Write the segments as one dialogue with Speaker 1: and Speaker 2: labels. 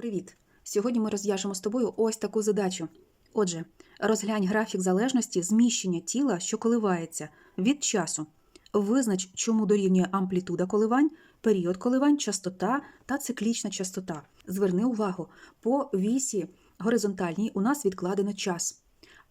Speaker 1: Привіт! Сьогодні ми розв'яжемо з тобою ось таку задачу. Отже, розглянь графік залежності зміщення тіла, що коливається від часу. Визнач, чому дорівнює амплітуда коливань, період коливань, частота та циклічна частота. Зверни увагу, по вісі горизонтальній у нас відкладено час,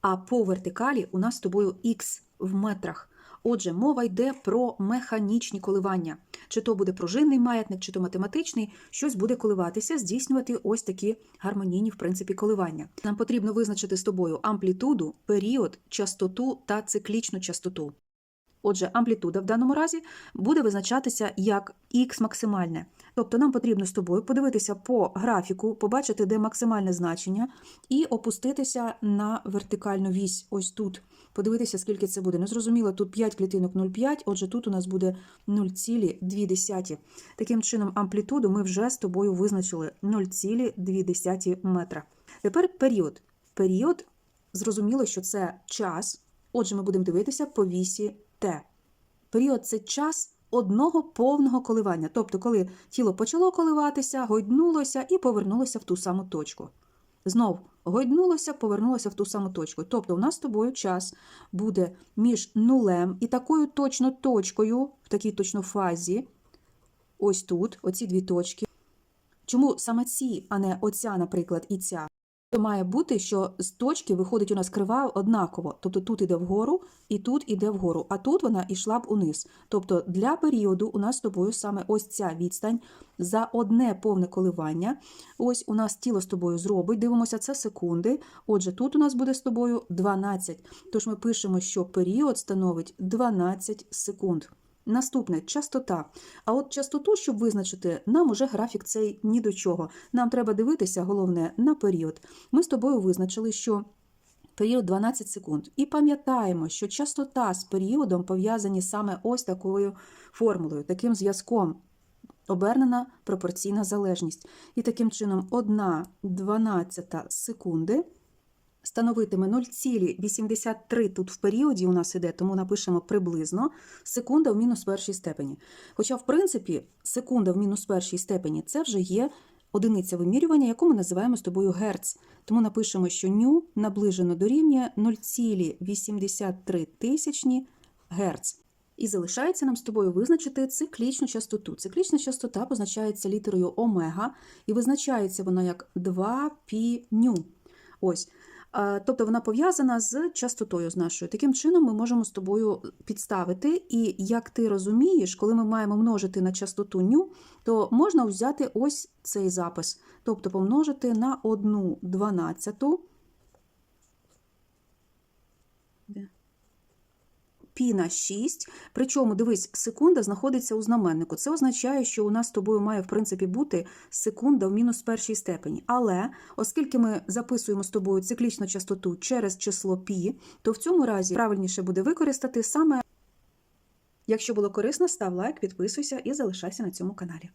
Speaker 1: а по вертикалі у нас з тобою х в метрах. Отже, мова йде про механічні коливання. Чи то буде пружинний маятник, чи то математичний, щось буде коливатися, здійснювати ось такі гармонійні, в принципі, коливання. Нам потрібно визначити з тобою амплітуду, період, частоту та циклічну частоту. Отже, амплітуда в даному разі буде визначатися як х максимальне. Тобто нам потрібно з тобою подивитися по графіку, побачити, де максимальне значення, і опуститися на вертикальну вісь ось тут. Подивитися, скільки це буде. Ну, зрозуміло, тут 5 клітинок 0,5, отже, тут у нас буде 0,2. Таким чином, амплітуду ми вже з тобою визначили 0,2 метра. Тепер період. Період, зрозуміло, що це час. Отже, ми будемо дивитися по вісі Т. Період це час одного повного коливання, тобто, коли тіло почало коливатися, гойднулося і повернулося в ту саму точку. Знов гойднулося, повернулося в ту саму точку. Тобто, у нас з тобою час буде між нулем і такою точно точкою, в такій точно фазі, ось тут, оці дві точки. Чому саме ці, а не оця, наприклад, і ця? То має бути, що з точки виходить у нас крива однаково. Тобто тут іде вгору і тут іде вгору, а тут вона йшла б униз. Тобто для періоду у нас з тобою саме ось ця відстань за одне повне коливання. Ось у нас тіло з тобою зробить. Дивимося, це секунди. Отже, тут у нас буде з тобою 12. Тож ми пишемо, що період становить 12 секунд. Наступне частота. А от частоту, щоб визначити, нам уже графік цей ні до чого. Нам треба дивитися, головне, на період. Ми з тобою визначили, що період 12 секунд. І пам'ятаємо, що частота з періодом пов'язані саме ось такою формулою, таким зв'язком. Обернена пропорційна залежність. І таким чином 1 дванадцята секунди становитиме 0,83 тут в періоді у нас іде, тому напишемо приблизно секунда в мінус першій степені. Хоча, в принципі, секунда в мінус першій степені це вже є одиниця вимірювання, яку ми називаємо з тобою герц. Тому напишемо, що ню наближено дорівнює 0,83 тисячні герц. І залишається нам з тобою визначити циклічну частоту. Циклічна частота позначається літерою омега, і визначається вона як 2 пі ню. Ось. Тобто вона пов'язана з частотою з нашою. Таким чином, ми можемо з тобою підставити. І як ти розумієш, коли ми маємо множити на частоту ню, то можна взяти ось цей запис, тобто помножити на 1 дванадцяту пі на 6. Причому, дивись, секунда знаходиться у знаменнику. Це означає, що у нас з тобою має, в принципі, бути секунда в мінус першій степені. Але, оскільки ми записуємо з тобою циклічну частоту через число пі, то в цьому разі правильніше буде використати саме. Якщо було корисно, став лайк, підписуйся і залишайся на цьому каналі.